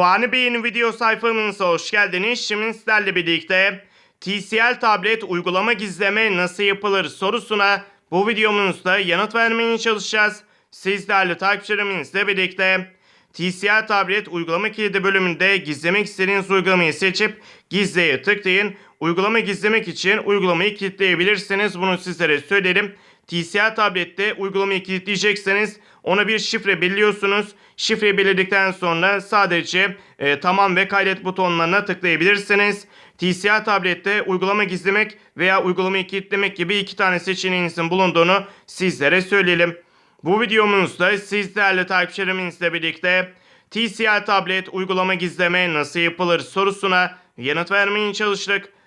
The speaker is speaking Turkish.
Fani Bey'in video sayfamıza hoş geldiniz. Şimdi sizlerle birlikte TCL tablet uygulama gizleme nasıl yapılır sorusuna bu videomuzda yanıt vermeye çalışacağız. Sizlerle takipçilerimizle birlikte TCL tablet uygulama kilidi bölümünde gizlemek istediğiniz uygulamayı seçip gizleye tıklayın. Uygulama gizlemek için uygulamayı kilitleyebilirsiniz. Bunu sizlere söylerim. TCL tablette uygulamayı kilitleyecekseniz ona bir şifre belirliyorsunuz. Şifreyi belirledikten sonra sadece e, tamam ve kaydet butonlarına tıklayabilirsiniz. TCL tablette uygulama gizlemek veya uygulamayı kilitlemek gibi iki tane seçeneğinizin bulunduğunu sizlere söyleyelim. Bu videomuzda sizlerle takipçilerimizle birlikte TCL tablet uygulama gizleme nasıl yapılır sorusuna yanıt vermeye çalıştık.